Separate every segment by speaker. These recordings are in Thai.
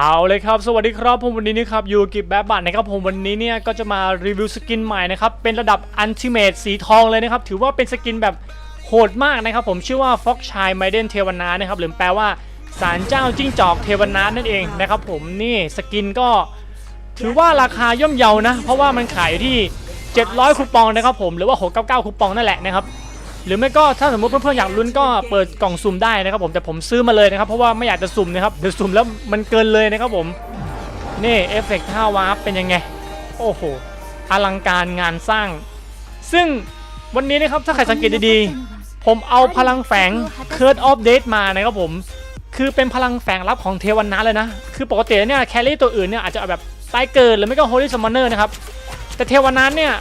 Speaker 1: เอาเลยครับ สวัสดีครับผมวันนี้นะครับยูกับแบบบัตนะครับผมวันนี้เนี่ยก็จะมารีวิวสกินใหม่นะครับเป็นระดับอันติเมตสีทองเลยนะครับถือว่าเป็นสกินแบบโหดมากนะครับผมชื่อว่าฟ็อกชายไมเดนเทวนานะครับหรือแปลว่าสารเจ้าจิ้งจอกเทวนานั่นเองนะครับผมนี่สกินก็ถือว่าราคาย่อมเยานะ เพราะว่ามันขายอยู่ที่ 700 คูปองนะครับผมหรือว่า 699 คูปองนั่นแหละนะครับ หรือไม่ก็ถ้าสมมติเพื่อนๆอยากลุ้นก็เปิดกล่องสุ่มได้นะครับผมแต่ผมซื้อมาเลยนะครับเพราะว่าไม่อยากจะสุ่มนะครับเดี๋ยวสุ่มแล้วมันเกินเลยนะครับผมนี่เอฟเฟกต์ท่าวาร์ปเป็นยังไง โอ้โหอลังการงานสร้าง ซึ่งวันนี้นะครับถ้าใครสังเกตดีๆ ผมเอาพลังแฝง Curse of Death มานะครับผม คือเป็นพลังแฝงลับของเทวันนะเลยนะ คือปกติเนี่ยแครี่ตัวอื่นเนี่ยอาจจะแบบตายเกิดหรือไม่ก็ Holy Summoner นะครับ แต่เทวันนั้นเนี่ย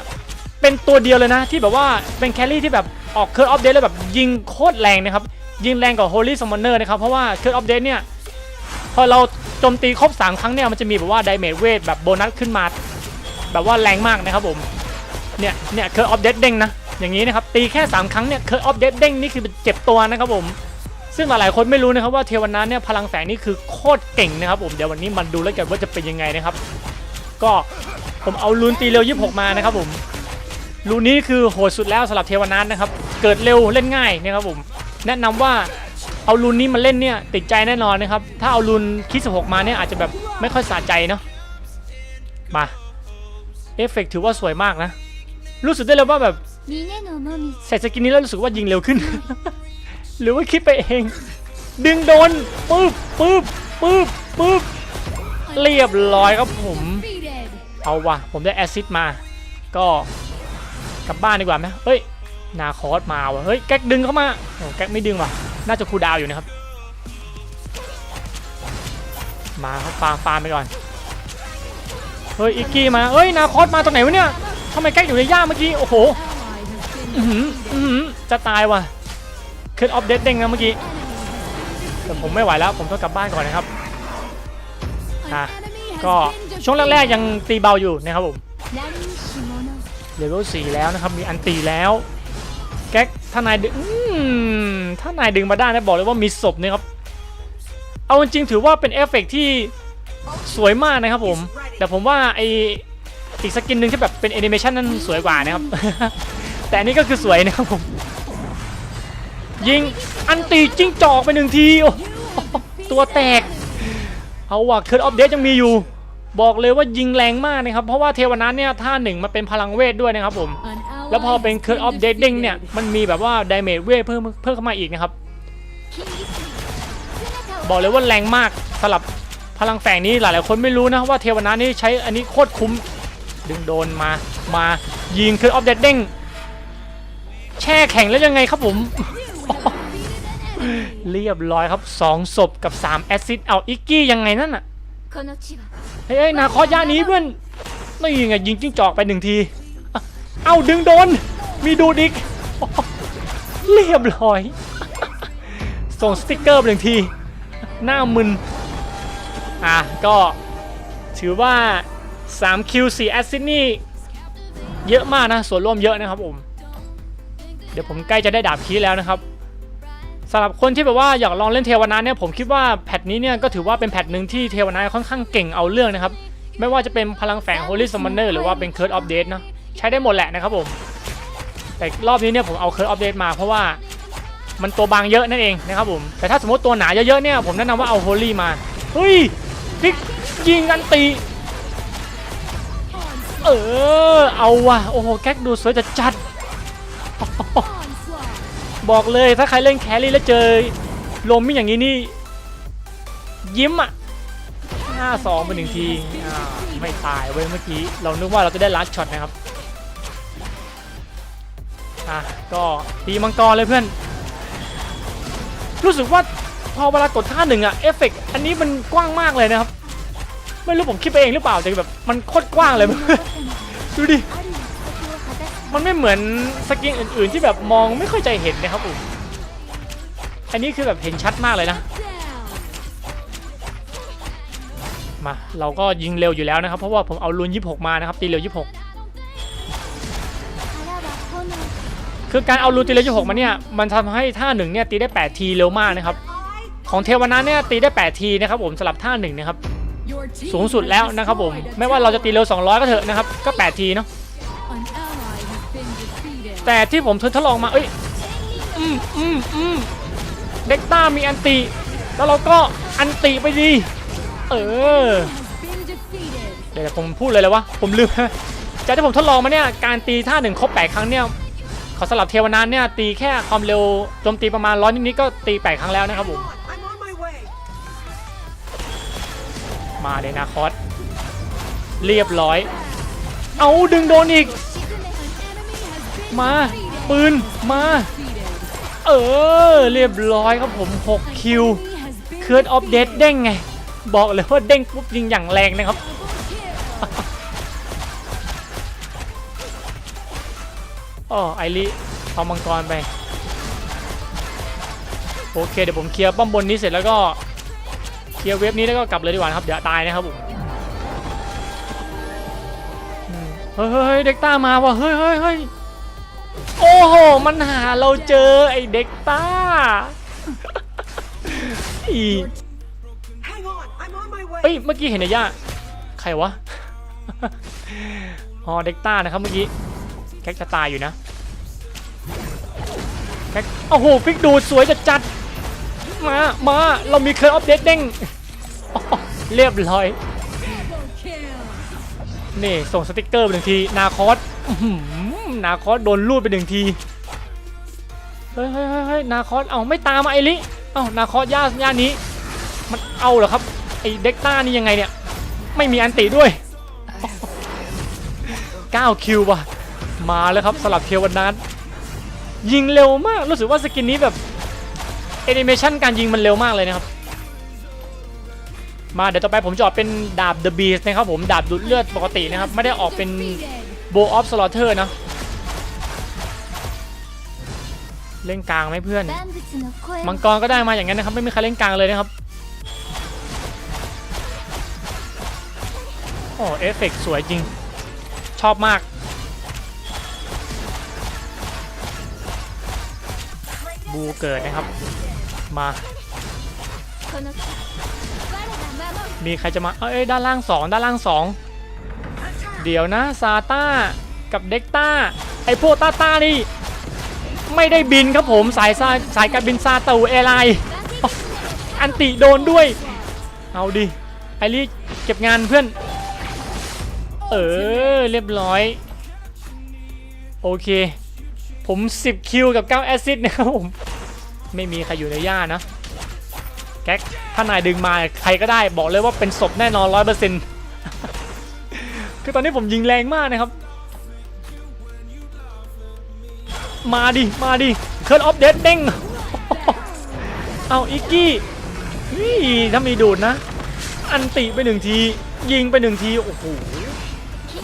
Speaker 1: เป็นตัวเดียวเลยนะที่แบบว่าเป็นแครี่ที่แบบ ออกเคิร์ดออฟเดตแล้วแบบยิงโคตรแรงนะครับ ยิงแรงกว่า Holy Summoner นะครับ เพราะว่าเคิร์ดออฟเดตเนี่ย พอเราโจมตีครบ 3 ครั้งเนี่ย มันจะมีแบบว่าไดเมจเวทแบบโบนัสขึ้นมา แบบว่าแรงมากนะครับผม เนี่ย เนี่ยเคิร์ดออฟเดตเด้งนะ อย่างนี้นะครับ ตีแค่ 3 ครั้งเนี่ยเคิร์ดออฟเดตเด้งนี่คือเจ็บตัวนะครับผม ซึ่งหลายๆคนไม่รู้นะครับว่าเทวันาเนี่ยพลังแฝงนี่คือโคตรเก่งนะครับผมเดี๋ยววันนี้มันดูแล้วกันว่าจะเป็นยังไงนะครับ ก็ผมเอาลูนตีเร็ว 26 มานะครับผม รูนี้คือโหดสุดแล้วสำหรับเทวนาทนะครับ เกิดเร็วเล่นง่ายนะครับผม แนะนำว่าเอารุนนี้มาเล่นเนี่ยติดใจแน่นอนนะครับ ถ้าเอารุนคิดสหกมาเนี่ยอาจจะแบบไม่ค่อยสะใจเนาะ มา เอฟเฟกถือว่าสวยมากนะ รู้สึกได้เลยว่าแบบใส่สกินนี้แล้วรู้สึกว่ายิงเร็วขึ้น หรือว่าคิดไปเอง ดึงโดนปึ๊บปึ๊บปึ๊บปึ๊บเรียบร้อยครับผม เอาวะผมได้แอซิดมา ก็ กลับบ้านดีกว่าไหมเฮ้ย นาคอสมาวะเฮ้ย แก๊กดึงเข้ามาโอ้แก๊กไม่ดึงว่ะ น่าจะคูดาวอยู่นะครับ มาครับฟาร์มฟาร์มไปก่อน เฮ้ย อิกกี้มา เฮ้ย นาคอสมาตรงไหนวะเนี่ยทำไมแก๊กอยู่ในหญ้าเมื่อกี้ โอ้โหอืมจะตายว่ะขึ้นออฟเดตเด้งนะเมื่อกี้ แต่ผมไม่ไหวแล้ว ผมต้องกลับบ้านก่อนนะครับอะก็ช่วงแรกๆยังตีเบาอยู่นะครับผม เลเวล4แล้วนะครับ มีอันตีแล้ว แก๊กถ้านายดึงถ้านายดึงมาได้นะบอกเลยว่ามีศพนะครับ เอาจริงถือว่าเป็นเอฟเฟกต์ที่สวยมากนะครับผม แต่ผมว่าไออีกสกินหนึ่งที่แบบเป็นแอนิเมชันนั้นสวยกว่านะครับ แต่อันนี้ก็คือสวยนะครับผม ยิงอันตีจิ้งจอกไปหนึ่งทีโอตัวแตกเอาว่ะเคิร์ดออฟเดยังมีอยู่ บอกเลยว่ายิงแรงมากนะครับ เพราะว่าเทวนาทเนี่ยท่าหนึ่งมันเป็นพลังเวทด้วยนะครับผม แล้วพอเป็น
Speaker 2: เคิร์
Speaker 1: ดออฟเดด
Speaker 2: ดิ้ง
Speaker 1: เนี่ย มันมีแบบว่าไดเมจเวทเพิ่มเพิ่มเข้ามาอีกนะครับ บอกเลยว่าแรงมากสำหรับพลังแฝงนี้หลายๆคนไม่รู้นะว่าเทวนานี่ใช้อันนี้โคตรคุ้ม ดึงโดนมา มายิงคือออฟเดดเด้งแช่แข็งแล้วยังไงครับผม เรียบร้อยครับ 2 ศพกับ 3 แอซิดเอาอิกกี้ยังไงนั่นอะ เฮ้ยนาคอย่านี้เพื่อนนี่ไงยิงจิ้งจอกไปหนึ่งที เอ้าดึงโดน มีดูดอีก เรียบร้อย ส่งสติกเกอร์ไปหนึ่งที หน้ามึน อะก็ถือว่า3คิว4แอสซิดนี่เยอะมากนะ ส่วนร่วมเยอะนะครับผม เดี๋ยวผมใกล้จะได้ดาบคีแล้วนะครับ สำหรับคนที่แบบว่าอยากลองเล่นเทวนาเนี่ยผมคิดว่าแพทนี้เนี่ยก็ถือว่าเป็นแพทหนึ่งที่เทวนาค่อนข้างเก่งเอาเรื่องนะครับ ไม่ว่าจะเป็นพลังแฝง Holy Summoner หรือว่าเป็น Curse of Death เนะใช้ได้หมดแหละนะครับผม แต่รอบนี้เนี่ยผมเอา Curse of Death มาเพราะว่ามันตัวบางเยอะนั่นเองนะครับผมแต่ถ้าสมมติตัวหนาเยอะๆเนี่ยผมแนะนำว่าเอา Holy มาเฮ้ยพิกยิงกันตีเออเอาว่ะโอ้โหแก๊กดูสวยจัดจัด บอกเลยถ้าใครเล่นแครี่แล้วเจอลมมิ่งอย่างนี้นี่ ยิ้มอะห้าสองเป็นหนึ่งทีไม่ตายเว้ยเมื่อกี้ เรานึกว่าเราจะได้ลัดช็อตนะครับอะก็ตีมังกรเลยเพื่อน รู้สึกว่าพอเวลากดท่าหนึ่งอะเอฟเฟกอันนี้มันกว้างมากเลยนะครับ ไม่รู้ผมคิดไปเองหรือเปล่าแต่แบบมันโคตรกว้างเลย ดูดิ มันไม่เหมือนสกินอื่นๆที่แบบมองไม่ค่อยจะเห็นนะครับผมอันนี้คือแบบเห็นชัดมากเลยนะ มา เราก็ยิงเร็วอยู่แล้วนะครับ เพราะว่าผมเอารูน26 มานะครับ ตีเร็ว 26 คือการเอารูนตีเร็ว 26 มาเนี่ย มันทำให้ท่าหนึ่งเนี่ยตีได้ 8 ทีเร็วมากนะครับ ของเทวนาเนี่ยตีได้ 8 ทีนะครับผมสลับท่าหนึ่งนะครับ สูงสุดแล้วนะครับผม ไม่ว่าเราจะตีเร็ว 200 ก็เถอะนะครับ ก็ 8 ทีเนาะ แต่ที่ผมทดลองมาเอ้ยอืมอืมอืมเด็กต้ามีอันติแล้วเราก็อันติไปดีเออเดี๋ยวผมพูดเลยเลยว่าผมลืมจากที่ผมทดลองมาเนี่ยการตีท่าหนึ่งครบ8ครั้งเนี่ยขอสลับเทวนาถเนี่ยตีแค่ความเร็วโจมตีประมาณร้อยนิดๆก็ตี8ครั้งแล้วนะครับผมมาเลยนาคอสเรียบร้อย เอาดึงโดนอีก มา ปืน มา เออ เรียบร้อยครับผม 6 คิวเคิร์ดออฟเดตเด้งไง บอกเลยว่าเด้งปุ๊บยิงอย่างแรงนะครับ อ๋อไอริเอามังกรไป โอเค เดี๋ยวผมเคลียร์ป้อมบนนี้เสร็จแล้วก็ เคลียร์เว็บนี้แล้วก็กลับเลยดีกว่านะครับ เดี๋ยวตายนะครับผมเฮ้ยเฮ้ยเฮ้ยเด็กต้ามาว่ะเฮ้ยเฮ้ยเฮ้ย โอ้โห มันหาเราเจอไอ้เด็กต้าอี
Speaker 3: Hang on, I'm on my way.
Speaker 1: เอ้ย เมื่อกี้เห็นไอ้ย่าใครวะอ๋อเด็กต้านะครับเมื่อกี้ แก๊กจะตายอยู่นะ แก๊กโอ้โหฟิกดูดสวยจัดจัดๆมา มา เรามีเคยอัปเดตเด้งเรียบร้อย นี่ ส่งสติกเกอร์ไปหนึ่งที นาคอสอื้อหือ นาคอสโดนลูดไปหนึ่งทีเฮ้ยเฮ้ยเฮ้ยเฮ้ยนาคอสเอาไม่ตามไอริเอ้านาคอสย่าย่านี้ มันเอาเหรอครับไอเด็กต้านี่ยังไงเนี่ยไม่มีอันติด้วย9คิวว่ะมาแล้วครับสลับเทวันนั้นยิงเร็วมากรู้สึกว่าสกินนี้แบบแอนิเมชันการยิงมันเร็วมากเลยนะครับ มาเดี๋ยวต่อไปผมจะออกเป็นดาบ The Beast นะครับผมดาบดูดเลือดปกตินะครับ ไม่ได้ออกเป็น Bow of Slaughter นะ เล่นกลางไหมเพื่อน มังกรก็ได้มาอย่างนั้นนะครับ ไม่มีใครเล่นกลางเลยนะครับโอ้เอฟเฟกสวยจริง ชอบมาก บูเกิดนะครับ มา มีใครจะมา เอ้ยด้านล่างสองด้านล่างสองเดี๋ยวนะซาต้ากับเด็กต้าไอพวกต้าต้านี่ ไม่ได้บินครับผมสายซาสายการบินซาตูแอร์ไลน์อันติโดนด้วย เอาดิไอรีเก็บงานเพื่อน เออ เรียบร้อย โอเค ผม 10 คิวกับ 9 แอซิดนะครับผม ไม่มีใครอยู่ในย่านะ แก๊ก ถ้านายดึงมาใครก็ได้บอกเลยว่าเป็นศพแน่นอนร้อยเปอร์เซ็นต์คือตอนนี้ผมยิงแรงมากนะครับ มาดิ มาดิเคิร์ดออฟเดดเด้งเอาอิกกี้นี่ถ้ามีดูดนะ อันติไปหนึ่งที ยิงไปหนึ่งที โอ้โห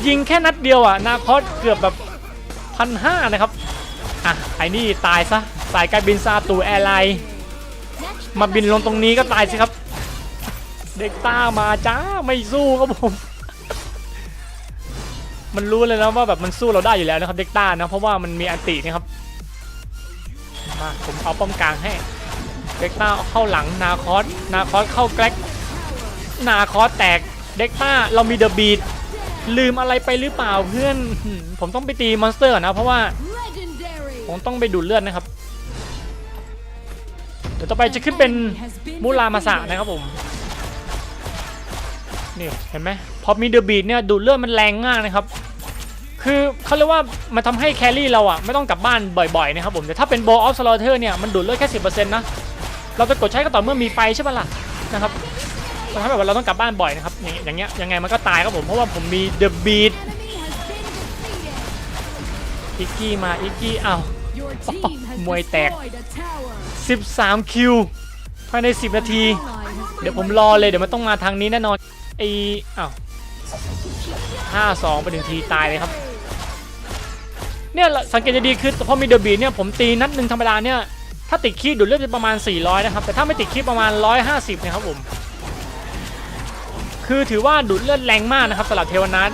Speaker 1: ยิงแค่นัดเดียวอะ นาคอสเกือบแบบพันห้านะครับ อะ ไอ้นี่ตายซะ สายการบินซาตูแอร์ไลน์ มาบินลงตรงนี้ก็ตายสิครับ เด็กต้ามาจ้า ไม่สู้ครับผม มันรู้เลยนะว่าแบบมันสู้เราได้อยู่แล้วนะครับเด็กต้านะเพราะว่ามันมีอันตินะครับมาผมเอาป้อมกลางให้เด็กต้าเข้าหลังนาคอสนาคอสเข้าแกลกนาคอสแตกเด็กต้าเรามีเดอะบีดลืมอะไรไปหรือเปล่าเพื่อน ผมต้องไปตีมอนสเตอร์นนะเพราะว่าผมต้องไปดูดเลือดนะครับเดี๋ยวต่อไปจะขึ้นเป็นมูรามาสะนะครับผมนี่เห็นไหมพอมีเดอะบีดเนี่ยดูดเลือดมันแรงมากนะครับ คือเขาเรียกว่ามันทำให้แครี่เราอะไม่ต้องกลับบ้านบ่อยๆนะครับผมแต่ถ้าเป็นโบออฟสโลเทอร์เนี่ยมันดูดเลือดแค่สินะเราจะกดใช้ก็ต่อเมื่อมีไฟใช่ปะล่ะนะครับมันทำให้แบบเราต้องกลับบ้านบ่อยนะครับอย่างเงี้ยยังไงมันก็ตายครับผมเพราะว่าผมมีเดอะบีดอิกกี้มาอิกกี้อ้าวมวยแตก 13 คิวภายใน 10 นาที เดี๋ยวผมรอเลยเดี๋ยวมันต้องมาทางนี้แน่นอนไออ้าวห้าสองไปหนึ่งทีตายเลยครับ เนี่ยสังเกตจะดีคือพอมีเดอะบีเนี่ยผมตีนัดหนึ่งธรรมดาเนี่ยถ้าติดคีดดูดเลือดจะประมาณ 400 นะครับ แต่ถ้าไม่ติดคีดประมาณ 150 นะครับผมคือถือว่าดูดเลือดแรงมากนะครับสำหรับเทวนัท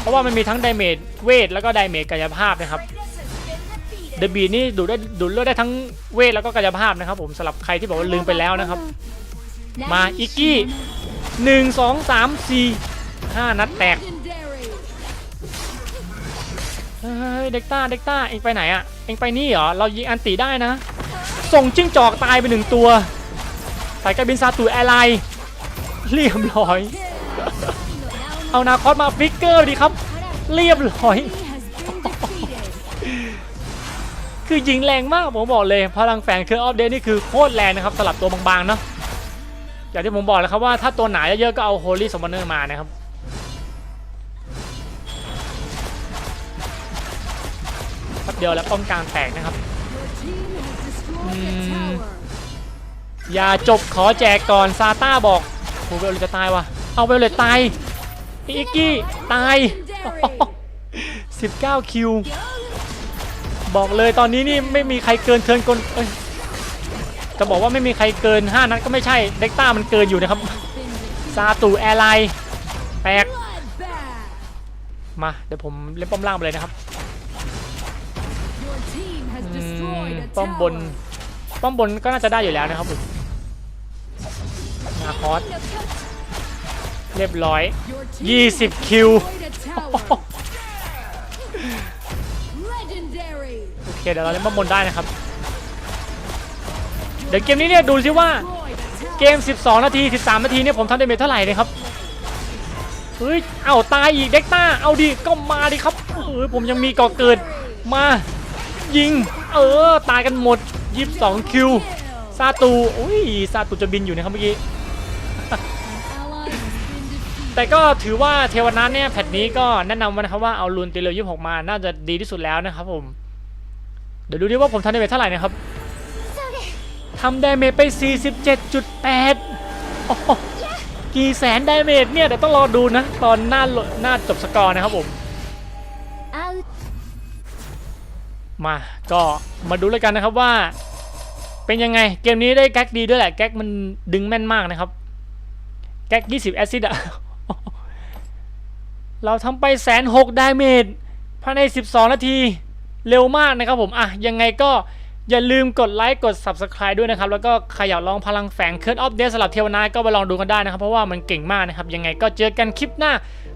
Speaker 1: เพราะว่ามันมีทั้งไดเมจเวทแล้วก็ไดเมจกายภาพนะครับเดอะบีนี่ดูดได้ดูดเลือดได้ทั้งเวทแล้วก็กายภาพนะครับ ผมสำหรับใครที่บอกว่าลืมไปแล้วนะครับ มาอิกกี้หนึ่งสองสามสี่ห้านัดแตก เฮ้ยเด็กต้าเด็กต้าเองไปไหนอะเองไปนี่เหรอเรายิงอันตีได้นะ ส่งจิ้งจอกตายไปหนึ่งตัวสายการบินซาตูแอร์ไลน์เรียบร้อย เอานาคอสมาฟิกเกอร์ดีครับ เรียบร้อย คือยิงแรงมากผมบอกเลยพลังแฝงเครื่ออฟเดนนี่คือโคตรแรงนะครับสลับตัวบางๆเนาะอย่างที่ผมบอกแล้วครับว่าถ้าตัวหนาเยอะๆก็เอาโฮลี่สมบันเนอร์มานะครับ เดียวแล้วป้อมกลางแตกนะครับ
Speaker 2: Your team has destroyed a
Speaker 1: Hmm.
Speaker 2: tower.
Speaker 1: อย่าจบขอแจกก่อนซาต้าบอกโหเวลเลยจะตายวะเอาเวลเลยตายอิกกี้ตาย 19 คิว บอกเลยตอนนี้นี่ไม่มีใครเกินเทิร์นกลเอ้ยจะบอกว่าไม่มีใครเกิน 5 นัดก็ไม่ใช่เด็กต้ามันเกินอยู่นะครับ ซาตูแอร์ไลน์แตก
Speaker 2: Bloodbath.
Speaker 1: มา เดี๋ยวผมเล่นป้อมล่างไปเลยนะครับ ป้อมบน
Speaker 2: tower.
Speaker 1: ป้อมบนก็น่าจะได้อยู่แล้วนะครับผมนาคอสเรียบร้อย
Speaker 2: Your team
Speaker 1: 20 คิว
Speaker 2: destroyed a tower. Legendary.
Speaker 1: โอเคเดี๋ยวเราเล่นป้อมบนได้นะครับ เดี๋ยวเกมนี้เนี่ยดูซิว่า
Speaker 2: Destroyed a tower.
Speaker 1: เกม 12 นาที 13 นาทีเนี่ยผมทำได้เมทเท่าไหร่เลยครับเฮ้ย เอาตายอีกเด็กต้า เอาดิ ก็มาดิครับเออผมยังมีก่อเกิด มา ยิง เออ ตายกันหมด 22 คิว ซาตูอุ้ย ซาตูจะบินอยู่นะครับเมื่อกี้ แต่ก็ถือว่าเทวนาเนี่ยแพทนี้ก็แนะนำมานะครับว่าเอาลูนตีเร็ว26มา น่าจะดีที่สุดแล้วนะครับผม เดี๋ยวดูดิว่าผมทำได้เมทเท่าไหร่นะครับทำไดเมจไป 47.8โอ้กี่แสนไดเมจเนี่ยเดี๋ยวต้องรอดูนะ ตอนหน้าหน้าจบสกอร์นะครับผม มาก็มาดูแล้วกันนะครับว่า เป็นยังไงเกมนี้ได้แก๊กดีด้วยแหละแก๊กมันดึงแม่นมากนะครับ แก๊ก20แอซิดอะเราทำไปแสนหกดาเมจภายใน 12 นาทีเร็วมากนะครับผม อะ ยังไงก็ อย่าลืมกดไลค์กด Subscribe ด้วยนะครับ แล้วก็ใครอยากลองพลังแฝงเคิร์ดออฟเดสสลับเทวนาก็ไปลองดูกันได้นะครับ เพราะว่ามันเก่งมากนะครับ ยังไงก็เจอกันคลิปหน้า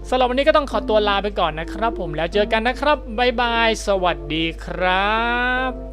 Speaker 1: สำหรับวันนี้ก็ต้องขอตัวลาไปก่อนนะครับ ผมแล้วเจอกันนะครับบ๊ายบาย สวัสดีครับ